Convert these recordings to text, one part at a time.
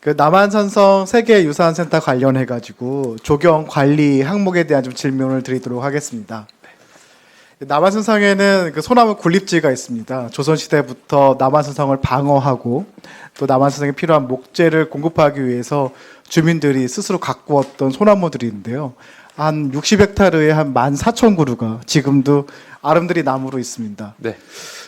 그 남한산성 세계유산센터 관련해 가지고 조경 관리 항목에 대한 좀 질문을 드리도록 하겠습니다. 남한산성에는 그 소나무 군립지가 있습니다. 조선 시대부터 남한산성을 방어하고 또 남한산성에 필요한 목재를 공급하기 위해서 주민들이 스스로 가꾸었던 소나무들인데요. 한 60헥타르에 한 14,000그루가 지금도 아름드리 나무로 있습니다. 네.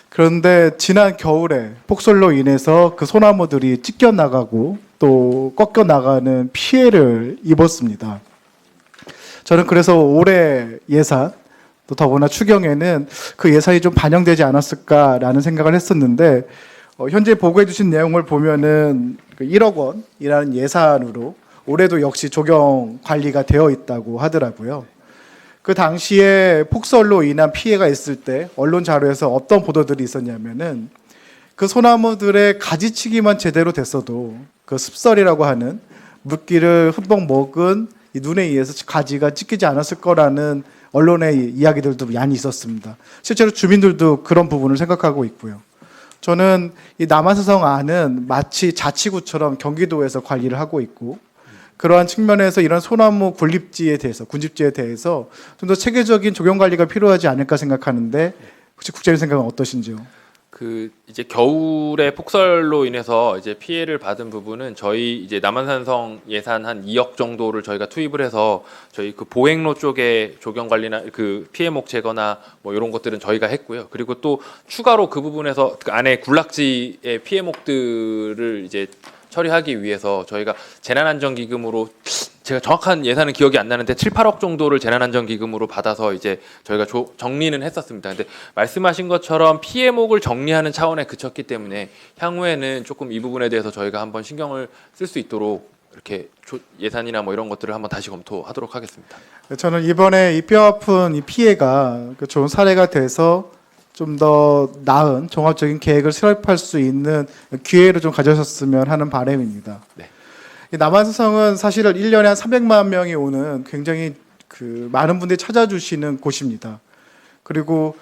그런데 지난 겨울에 폭설로 인해서 그 소나무들이 찢겨 나가고 또 꺾여 나가는 피해를 입었습니다. 저는 그래서 올해 예산 또 더구나 추경에는 그 예산이 좀 반영되지 않았을까라는 생각을 했었는데 어, 현재 보고해 주신 내용을 보면은 그 1억 원이라는 예산으로 올해도 역시 조경 관리가 되어 있다고 하더라고요. 그 당시에 폭설로 인한 피해가 있을 때 언론 자료에서 어떤 보도들이 있었냐면은 그 소나무들의 가지치기만 제대로 됐어도 그 습설이라고 하는 물기를 흠뻑 먹은 이 눈에 의해서 가지가 찢기지 않았을 거라는 언론의 이야기들도 많이 있었습니다. 실제로 주민들도 그런 부분을 생각하고 있고요. 저는 이 남한사성 안은 마치 자치구처럼 경기도에서 관리를 하고 있고 그러한 측면에서 이런 소나무 군립지에 대해서 군집지에 대해서 좀 더 체계적인 조경 관리가 필요하지 않을까 생각하는데 혹시 국장님 생각은 어떠신지요? 그 이제 겨울에 폭설로 인해서 이제 피해를 받은 부분은 저희 이제 남한산성 예산 한 2억 정도를 저희가 투입을 해서 저희 그 보행로 쪽에 조경 관리나 그 피해 목 제거나 뭐 이런 것들은 저희가 했고요. 그리고 또 추가로 그 부분에서 그 안에 군락지의 피해 목들을 이제 처리하기 위해서 저희가 재난안전기금으로 제가 정확한 예산은 기억이 안 나는데 7, 8억 정도를 재난안전기금으로 받아서 이제 저희가 조- 정리는 했었습니다. 근데 말씀하신 것처럼 피해목을 정리하는 차원에 그쳤기 때문에 향후에는 조금 이 부분에 대해서 저희가 한번 신경을 쓸 수 있도록 이렇게 조- 예산이나 뭐 이런 것들을 한번 다시 검토하도록 하겠습니다. 저는 이번에 이 뼈 아픈 이 피해가 그 좋은 사례가 돼서 좀 더 나은 종합적인 계획을 수립할 수 있는 기회를 좀 가져셨으면 하는 바람입니다. 네. 이 남한산성은 사실은 1년에 한 300만 명이 오는 굉장히 그 많은 분들이 찾아주시는 곳입니다. 그리고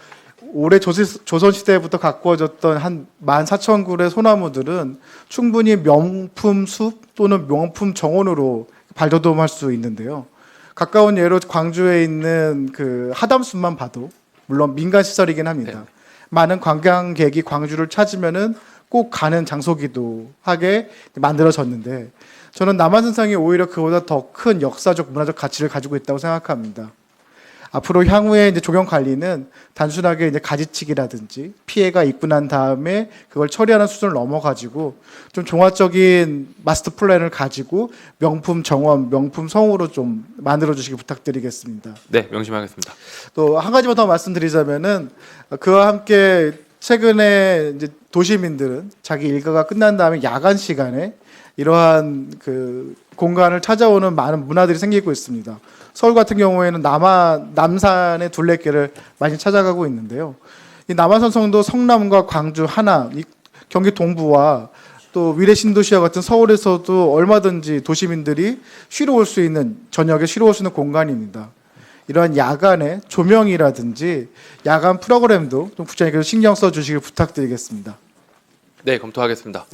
올해 조선 시대부터 가꾸어졌던 한 14,000그루의 소나무들은 충분히 명품 숲 또는 명품 정원으로 발돋움할 수 있는데요. 가까운 예로 광주에 있는 그 하담숲만 봐도 물론 민간 시설이긴 합니다. 많은 관광객이 광주를 찾으면은 꼭 가는 장소기도 하게 만들어졌는데 저는 남한산성이 오히려 그보다 더 큰 역사적 문화적 가치를 가지고 있다고 생각합니다. 앞으로 향후에 이제 조경 관리는 단순하게 이제 가지치기라든지 피해가 있고 난 다음에 그걸 처리하는 수준을 넘어가지고 좀 종합적인 마스터 플랜을 가지고 명품 정원, 명품 성으로 좀 만들어 주시기 부탁드리겠습니다. 네, 명심하겠습니다. 또 한 가지만 더 말씀드리자면은 그와 함께 최근에 이제 도시민들은 자기 일과가 끝난 다음에 야간 시간에 이러한 그 공간을 찾아오는 많은 문화들이 생기고 있습니다. 서울 같은 경우에는 남한 남산의 둘레길을 많이 찾아가고 있는데요. 이 남한산성도 성남과 광주, 하남, 이 경기 동부와 또 위례 신도시와 같은 서울에서도 얼마든지 도시민들이 쉬러 올 수 있는 저녁에 쉬러 올 수 있는 공간입니다. 이러한 야간의 조명이라든지 야간 프로그램도 좀 국장님께서 신경 써 주시길 부탁드리겠습니다. 네, 검토하겠습니다.